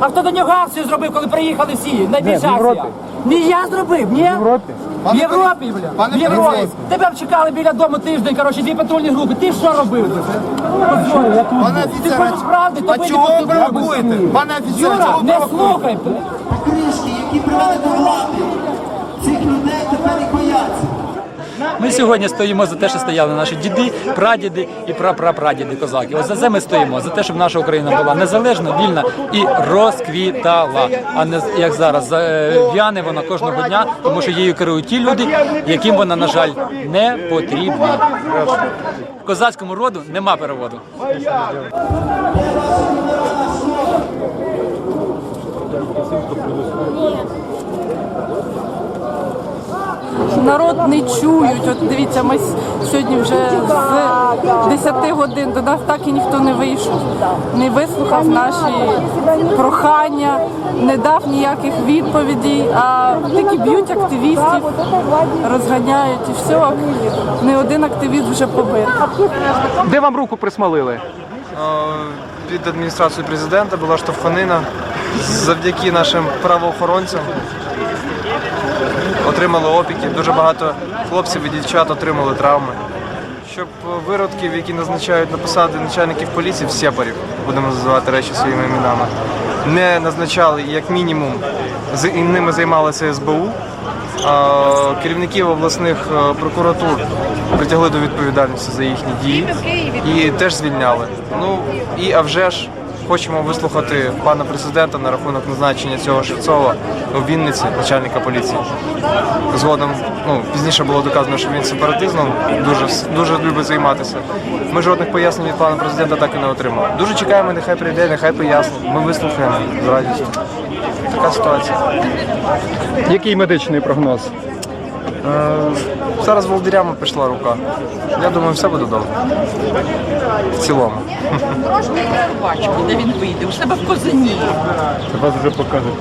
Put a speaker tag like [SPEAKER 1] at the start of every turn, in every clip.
[SPEAKER 1] А хто до нього акцію зробив, коли приїхали всі? Найбільша
[SPEAKER 2] Де, в Європі?
[SPEAKER 1] акція? Не я зробив, ні? В
[SPEAKER 2] Європі?
[SPEAKER 1] В Європі, бля. В Європі.
[SPEAKER 3] поліцейський.
[SPEAKER 1] Тебе б чекали біля дому тиждень, коротше, дві патрульні групи. Ти що робив?
[SPEAKER 3] Пане
[SPEAKER 1] Ти хочеш правди, то
[SPEAKER 3] а
[SPEAKER 1] вийди
[SPEAKER 3] чого ви провокуєте? Пане офіцер,
[SPEAKER 1] Юра,
[SPEAKER 3] чого
[SPEAKER 1] не
[SPEAKER 3] провокуєте?
[SPEAKER 1] слухай.
[SPEAKER 4] кришки, які привели до влади.
[SPEAKER 5] Ми сьогодні стоїмо за те, що стояли наші діди, прадіди і прапрапрадіди козаки. Ось за це ми стоїмо, за те, щоб наша Україна була незалежна, вільна і розквітала. А не як зараз е, в'яне вона кожного дня, тому що її керують ті люди, яким вона, на жаль, не потрібна. Козацькому роду нема переводу.
[SPEAKER 6] Народ не чують. От дивіться, ми сьогодні вже з 10 годин до нас так і ніхто не вийшов, не вислухав наші прохання, не дав ніяких відповідей, а тільки б'ють активістів, розганяють і все. Не один активіст вже побитий.
[SPEAKER 2] Де вам руку присмалили?
[SPEAKER 7] Е, Від адміністрації президента була штовханина. Завдяки нашим правоохоронцям отримали опіки. Дуже багато хлопців і дівчат отримали травми. Щоб виродків, які назначають на посади начальників поліції, сепарів, будемо називати речі своїми іменами, не назначали і як мінімум з- ними займалося СБУ. Керівників обласних е, прокуратур притягли до відповідальності за їхні дії і теж звільняли. Ну і а вже ж хочемо вислухати пана президента на рахунок назначення цього Шевцова у Вінниці, начальника поліції. Згодом ну пізніше було доказано, що він сепаратизмом дуже дуже любить займатися. Ми жодних пояснень від пана президента так і не отримали. Дуже чекаємо, нехай прийде, нехай пояснить. Ми вислухаємо з радістю. Така ситуація.
[SPEAKER 2] Який медичний прогноз?
[SPEAKER 7] Зараз волдирями пішла рука. Я думаю, все буде добре. В цілому.
[SPEAKER 8] бачимо, де він вийде. У себе в козині.
[SPEAKER 2] Вас вже покажуть.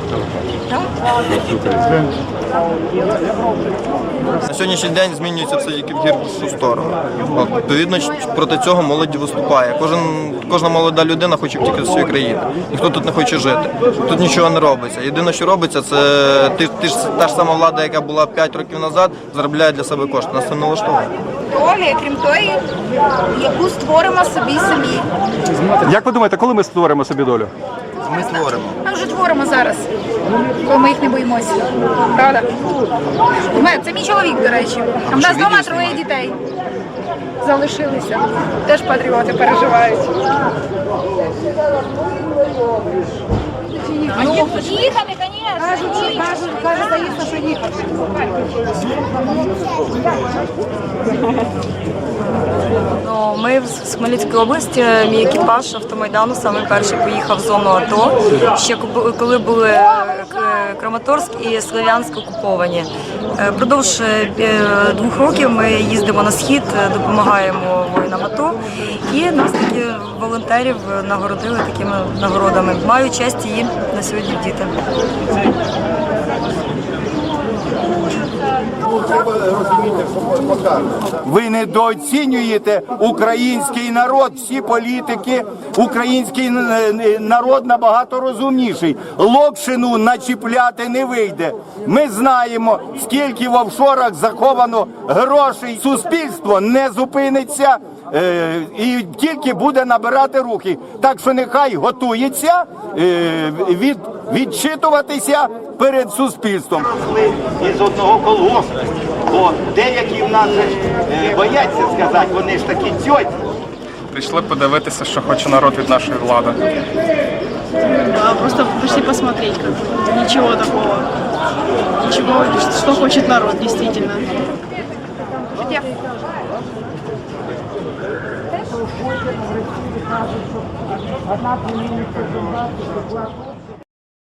[SPEAKER 3] На сьогоднішній день змінюється все тільки в гіршу сторону. От, Відповідно, проти цього молоді виступає. Кожен, кожна молода людина хоче втікти з своєї країни. Ніхто тут не хоче жити. Тут нічого не робиться. Єдине, що робиться, це ти, ти ж та ж сама влада, яка була 5 років назад, заробляє для себе кошти. Нас це не влаштовує.
[SPEAKER 9] долі, крім тої, яку створимо собі самі.
[SPEAKER 2] Як ви думаєте, коли ми створимо собі долю?
[SPEAKER 3] Ми створимо.
[SPEAKER 9] Ми вже творимо зараз, коли ми їх не боїмося. Правда? Це мій чоловік, до речі. А в нас вдома троє дітей. Залишилися. Теж патріоти переживають. Ну, їхали, звісно. Кажуть, кажуть, звісно, що їхали.
[SPEAKER 10] Ну, ми з Хмельницької області, мій екіпаж автомайдану саме перший поїхав в зону АТО, ще коли були е, Краматорськ і Слов'янськ окуповані. Е, Продовж е, двох років ми їздимо на схід, допомагаємо воїнам АТО, і нас такі волонтерів нагородили такими нагородами. Маю честь її на сьогодні вдіти.
[SPEAKER 11] Ви недооцінюєте український народ, всі політики. Український н- н- народ набагато розумніший. Локшину начіпляти не вийде. Ми знаємо, скільки в офшорах заховано грошей. Суспільство не зупиниться. е, І тільки буде набирати рухи. Так що нехай готується е, від, відчитуватися перед суспільством. Із одного колгоспу. Бо деякі в нас же, е, бояться сказати, вони ж такі тьоті.
[SPEAKER 7] Прийшли подивитися, що хоче народ від нашої влади.
[SPEAKER 6] Просто пришли посмотреть, как ничего такого. Ничего, что хочет народ, действительно.
[SPEAKER 9] Життя.